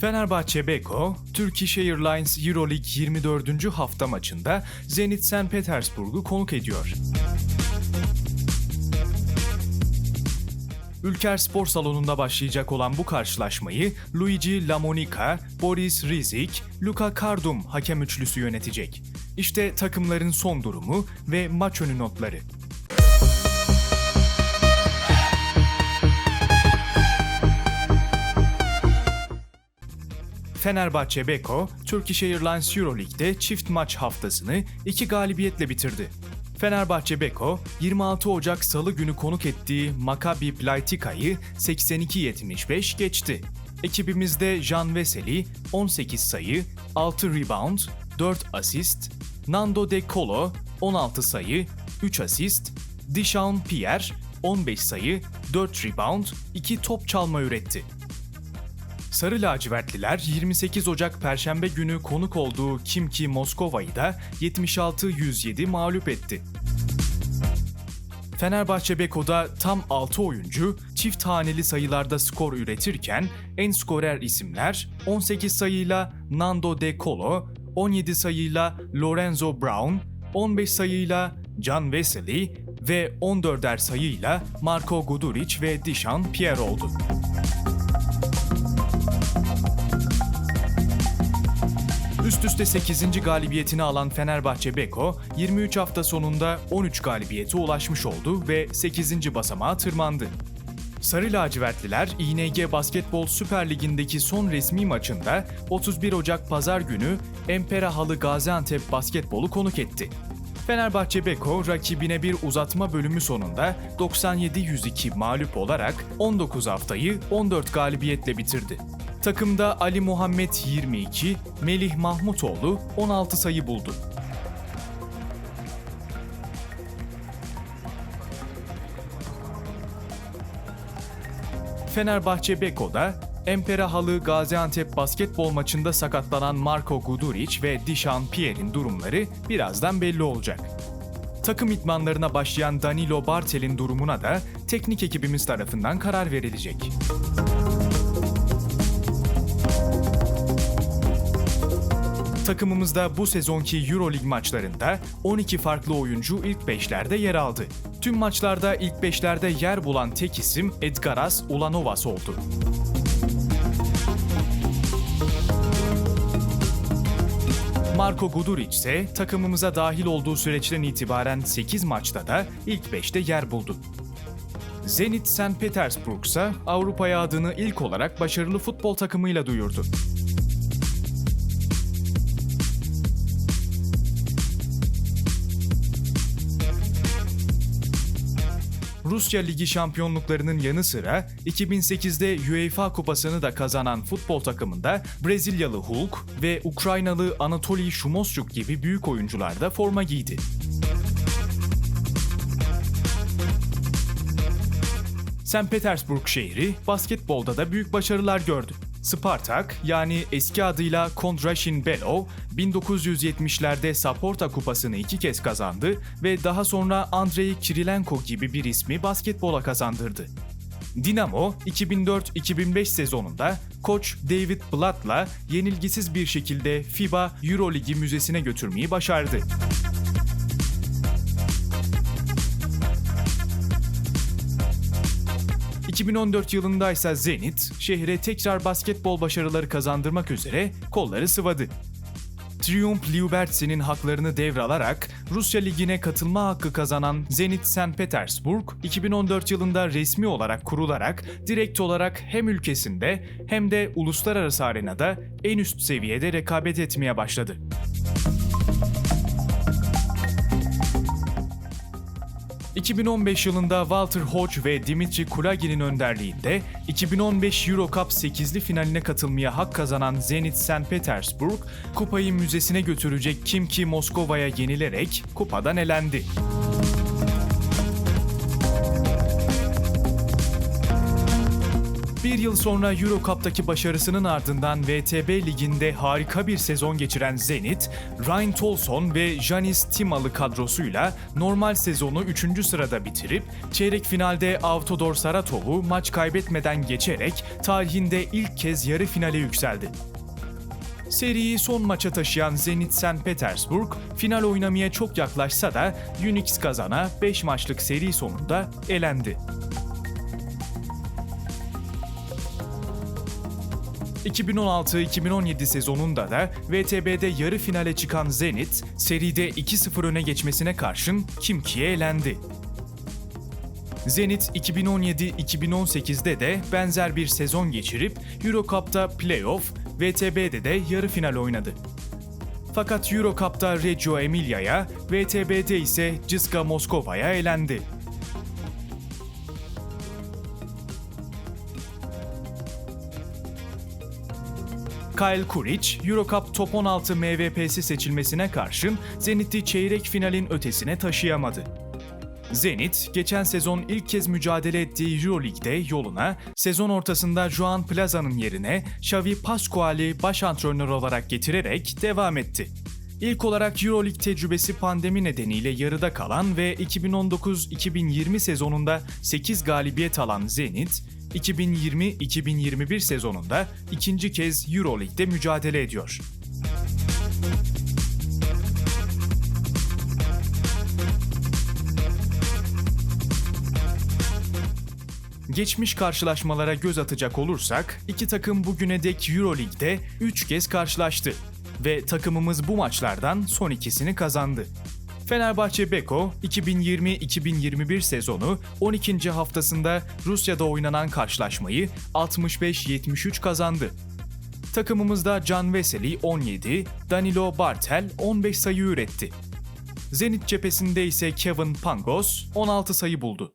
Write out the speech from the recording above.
Fenerbahçe Beko, Turkish Airlines Euroleague 24. hafta maçında Zenit St. Petersburg'u konuk ediyor. Ülker Spor Salonu'nda başlayacak olan bu karşılaşmayı Luigi Lamonica, Boris Rizik, Luka Kardum hakem üçlüsü yönetecek. İşte takımların son durumu ve maç önü notları. Fenerbahçe Beko, Turkish Airlines Euroleague'de çift maç haftasını iki galibiyetle bitirdi. Fenerbahçe Beko, 26 Ocak Salı günü konuk ettiği Maccabi Plaitika'yı 82-75 geçti. Ekibimizde Jan Veseli 18 sayı, 6 rebound, 4 asist, Nando De Colo 16 sayı, 3 asist, Dishaun Pierre 15 sayı, 4 rebound, 2 top çalma üretti. Sarı lacivertliler 28 Ocak Perşembe günü konuk olduğu Kimki Moskova'yı da 76-107 mağlup etti. Fenerbahçe Beko'da tam 6 oyuncu çift haneli sayılarda skor üretirken en skorer isimler 18 sayıyla Nando De Colo, 17 sayıyla Lorenzo Brown, 15 sayıyla Can Vesely ve 14'er sayıyla Marko Guduric ve Dishan Pierre oldu. Üst üste 8. galibiyetini alan Fenerbahçe Beko, 23 hafta sonunda 13 galibiyete ulaşmış oldu ve 8. basamağa tırmandı. Sarı lacivertliler İNG Basketbol Süper Ligi'ndeki son resmi maçında 31 Ocak Pazar günü Empera Halı Gaziantep Basketbol'u konuk etti. Fenerbahçe Beko rakibine bir uzatma bölümü sonunda 97-102 mağlup olarak 19 haftayı 14 galibiyetle bitirdi. Takımda Ali Muhammed 22, Melih Mahmutoğlu 16 sayı buldu. Fenerbahçe Beko'da Empera Halı Gaziantep basketbol maçında sakatlanan Marko Guduric ve Dishan Pierre'in durumları birazdan belli olacak. Takım idmanlarına başlayan Danilo Bartel'in durumuna da teknik ekibimiz tarafından karar verilecek. Takımımızda bu sezonki Euroleague maçlarında 12 farklı oyuncu ilk 5'lerde yer aldı. Tüm maçlarda ilk 5'lerde yer bulan tek isim Edgaras Ulanovas oldu. Marko Guduric ise takımımıza dahil olduğu süreçten itibaren 8 maçta da ilk 5'te yer buldu. Zenit St. Petersburg ise Avrupa'ya adını ilk olarak başarılı futbol takımıyla duyurdu. Rusya Ligi şampiyonluklarının yanı sıra 2008'de UEFA Kupası'nı da kazanan futbol takımında Brezilyalı Hulk ve Ukraynalı Anatoly Shumosyuk gibi büyük oyuncular da forma giydi. St. Petersburg şehri basketbolda da büyük başarılar gördü. Spartak yani eski adıyla Kondrashin Belov 1970'lerde Saporta Kupası'nı iki kez kazandı ve daha sonra Andrei Kirilenko gibi bir ismi basketbola kazandırdı. Dinamo 2004-2005 sezonunda koç David Blatt'la yenilgisiz bir şekilde FIBA Euroligi müzesine götürmeyi başardı. ...2014 yılında ise Zenit, şehre tekrar basketbol başarıları kazandırmak üzere kolları sıvadı. Triumph Liubertsi'nin haklarını devralarak Rusya Ligi'ne katılma hakkı kazanan Zenit St. Petersburg, 2014 yılında resmi olarak kurularak direkt olarak hem ülkesinde hem de uluslararası arenada en üst seviyede rekabet etmeye başladı. ...2015 yılında Walter Hodge ve Dimitri Kulagin'in önderliğinde 2015 Euro Cup 8'li finaline katılmaya hak kazanan Zenit St. Petersburg, kupayı müzesine götürecek Kimki Moskova'ya yenilerek kupadan elendi. Bir yıl sonra Euro Cup'taki başarısının ardından VTB Ligi'nde harika bir sezon geçiren Zenit, Ryan Tolson ve Janis Timalı kadrosuyla normal sezonu 3. sırada bitirip çeyrek finalde Avtodor Saratov'u maç kaybetmeden geçerek tarihinde ilk kez yarı finale yükseldi. Seriyi son maça taşıyan Zenit St. Petersburg, final oynamaya çok yaklaşsa da Unix kazana 5 maçlık seri sonunda elendi. 2016-2017 sezonunda da VTB'de yarı finale çıkan Zenit, seride 2-0 öne geçmesine karşın Kimki'ye elendi. Zenit 2017-2018'de de benzer bir sezon geçirip Euro Cup'ta playoff, VTB'de de yarı final oynadı. Fakat Euro Cup'ta Reggio Emilia'ya, VTB'de ise Ciska Moskova'ya elendi. Kyle Kuric, Eurocup Top 16 MVP'si seçilmesine karşın Zenit'i çeyrek finalin ötesine taşıyamadı. Zenit, geçen sezon ilk kez mücadele ettiği Euroleague'de yoluna sezon ortasında Joan Plaza'nın yerine Xavi Pascual'i baş antrenör olarak getirerek devam etti. İlk olarak Euroleague tecrübesi pandemi nedeniyle yarıda kalan ve 2019-2020 sezonunda 8 galibiyet alan Zenit, 2020-2021 sezonunda ikinci kez Euroleague'de mücadele ediyor. Geçmiş karşılaşmalara göz atacak olursak, iki takım bugüne dek Euroleague'de 3 kez karşılaştı ve takımımız bu maçlardan son ikisini kazandı. Fenerbahçe Beko 2020-2021 sezonu 12. haftasında Rusya'da oynanan karşılaşmayı 65-73 kazandı. Takımımızda Can Veseli 17, Danilo Bartel 15 sayı üretti. Zenit cephesinde ise Kevin Pangos 16 sayı buldu.